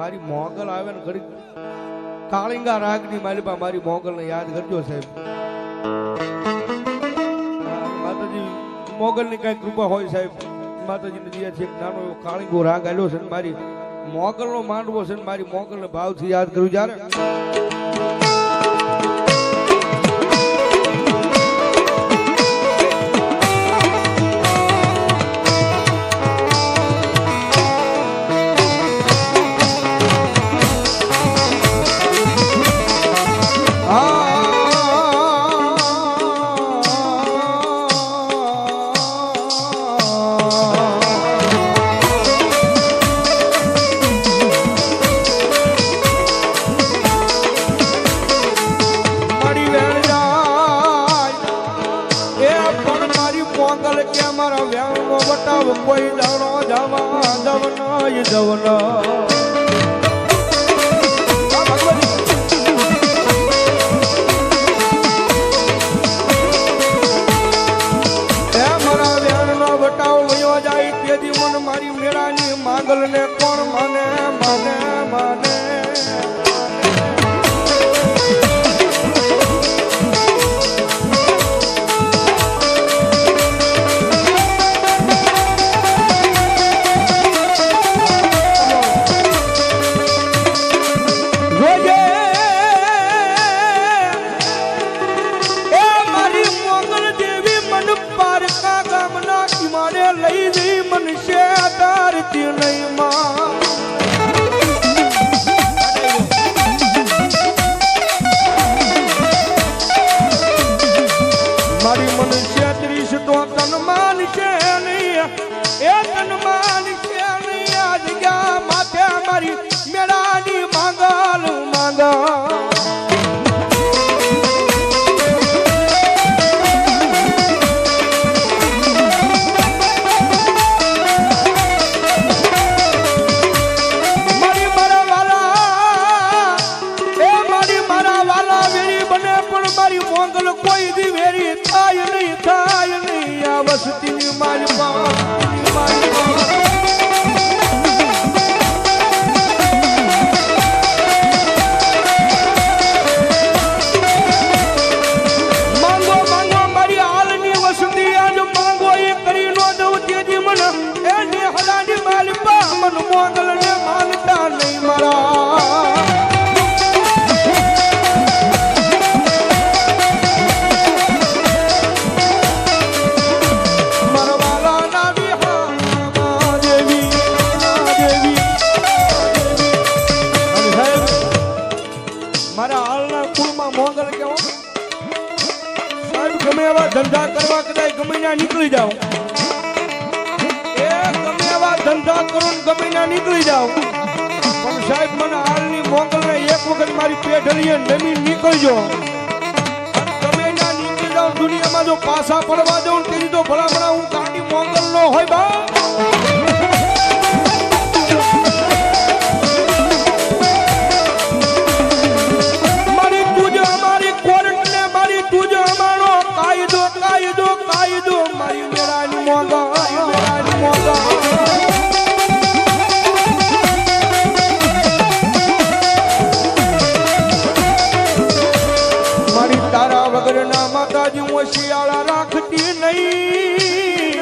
મારી મોગલ આવે ને ઘડી કાળિંગા રાગની માલિપા મારી મોગલને યાદ કરજો સાહેબ. માતાજી, મોગલની કઈ કૃપા હોય સાહેબ. માતાજીને દિયા છે નાનો એવો કાળિંગો રાગ આવ્યો છે ને મારી મોગલનો માંડવો છે ને મારી મોગલને ભાવથી યાદ કરું જ્યારે મારા વેણનો બટાવ કોઈ દાણો જવા જવનાય જવના. મારા મેળાની માંગલ ને કોણ માને માને? કદાચ ગમે નીકળી જાઓ. ધંધા કરો ગમે નીકળી જાઓ. પણ સાહેબ, મને હાલની મોગલને એક વખત મારી પેઢલીએ નમી નીકળજો. ગમે નીકળી જાઓ, દુનિયામાં જો પાછા પડવા દઉં તેની તો ભલામણા હું કાઢી મોકલ નો હોય બા. તારા વગર ના માતાજી, હું શિયાળા રાખતી નહીં.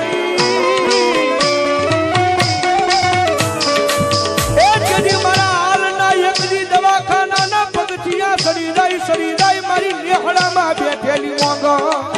મારા હાલના એકદી દવાખાનાના પગથિયા સડી જાય સડી જાય, મારી નેહડામાં બેઠેલી મોંઘા.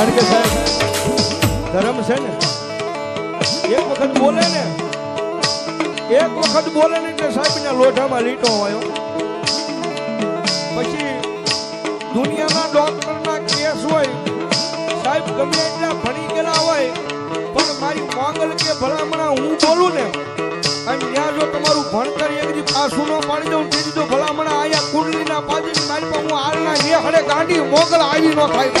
કારણ કે સાહેબ, ધર્મ છે ને? એક વખત બોલે ને, એક વખત બોલે ને એટલે સાહેબના લોઢામાં લીટો હોય પછી દુનિયાના ડોક્ટર ના કેસ હોય, સાહેબ ગમે એટલા ભણી ગયેલા હોય, પણ મારી માંગલ કે ભલામણા હું બોલું ને, અને ત્યાં જો તમારું ભણતર એક દી પાછું ન પાડી દઉં, તેથી જો ભલામણા અહીંયા કુંડલીના પાછી મારી પણ હું હાલના જે હડે ગાંડી મોગલ આવી ન થાય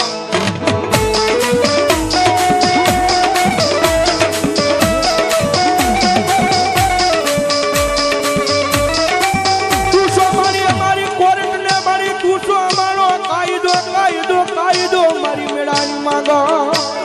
সাগর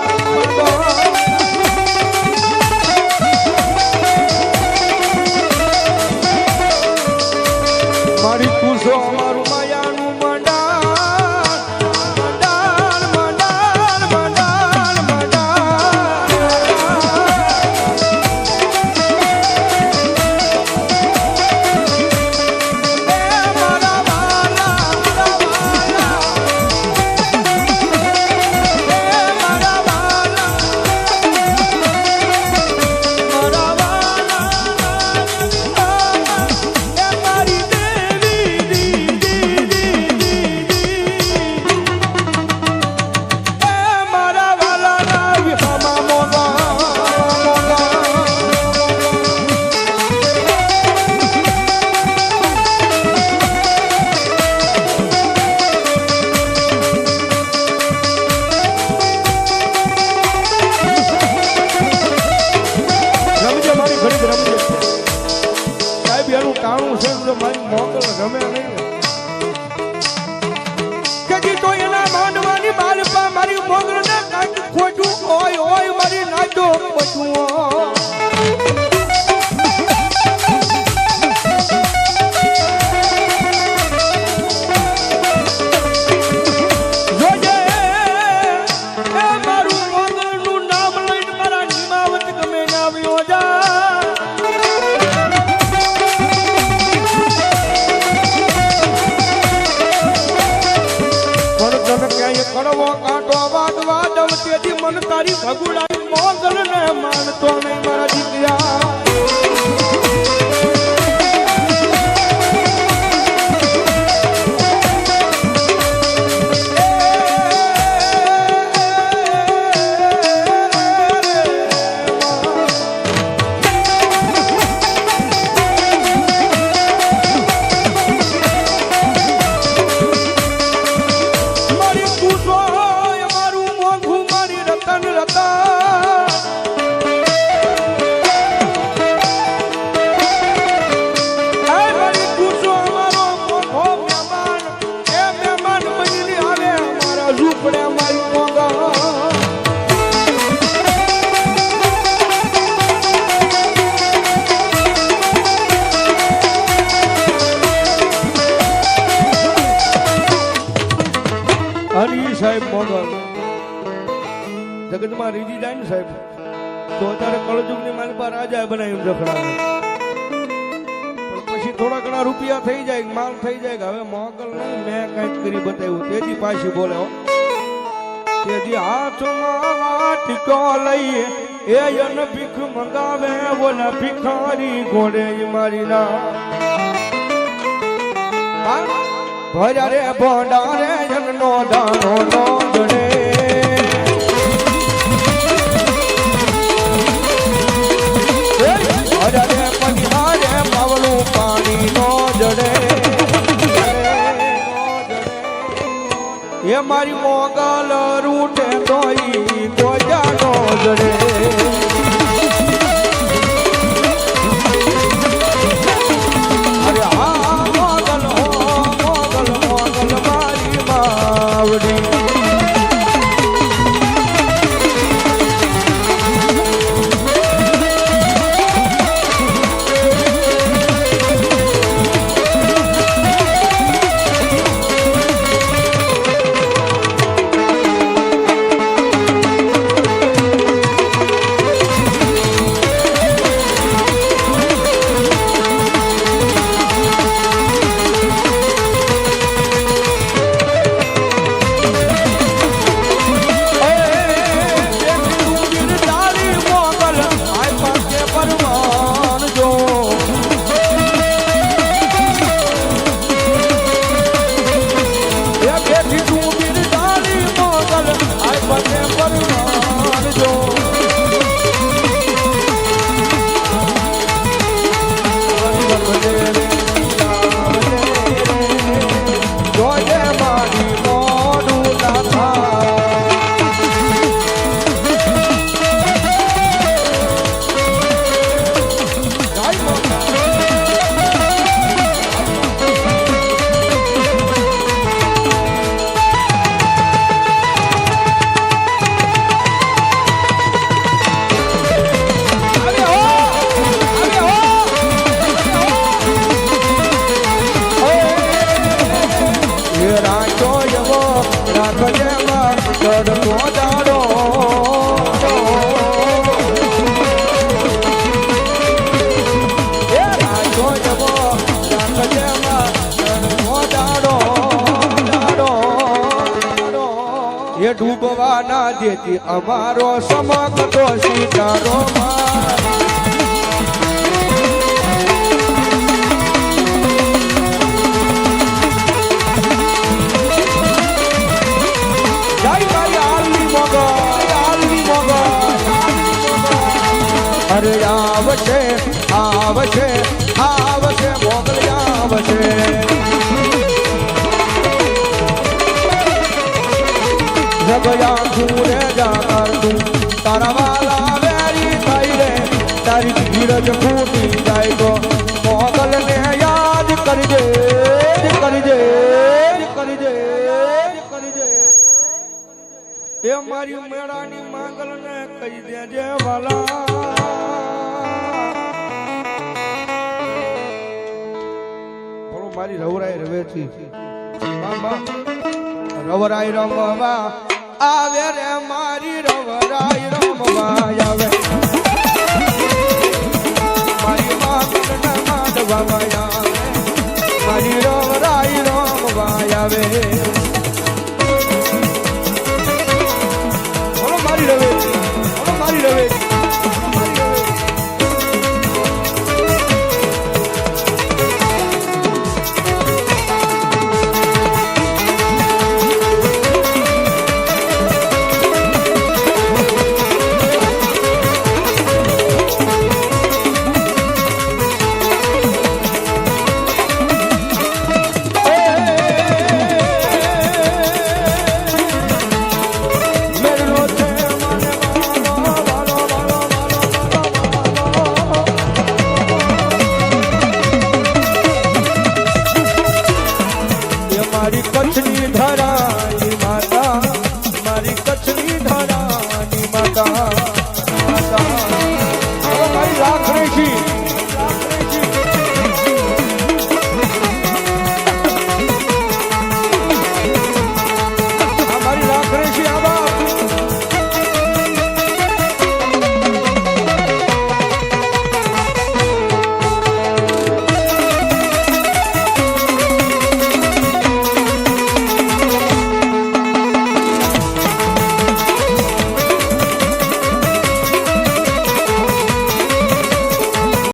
ક્યાંય કડવો કાંટો વાડવા દઉં તેથી મન તારી ભગુડાઈ મોગલ ને માનતો નહીં મારા દીકરા. લગ્નમાં રીજી જાય ને સાહેબ, તો અત્યારે કળજુગની મારી પાસે રાજા બનાવ્યું જખડા પછી થોડા ઘણા રૂપિયા થઈ જાય, માલ થઈ જાય હવે મોગલ નહીં, મેં કંઈક કરી બતાવ્યું. તેથી પાછી બોલે તેથી હાથમાં વાટકો લઈએ, એ અન ભીખ મંગાવે, ઓલા ભિખારી ઘોડે મારી ના. ભર્યા રે ભોડા રે જનનો દાનો નો જડે હે મારી મોગલ રૂઠે તોઈ તો જાડો જડે ડૂબવા ના દેતી અમારો સમક દોષી તારો માર. જય મારી આલની મોગલ આલની મોગલ. અરે આવશે આવશે જગયા તું રે જાકર તું. તારા વાલા વેરી થઈ રે, તારી ધીરજ કરજે એ મારી મેળાની માંગલને કહી દેજે વાલા. મારી રવરાય રવેથી બાબા, રવરાય રમવા આવે રે મારી રવરાય રમવાય આવે. મારી માંગલ ને માંડવા આવે. મારી રવરાય રમવાય આવે.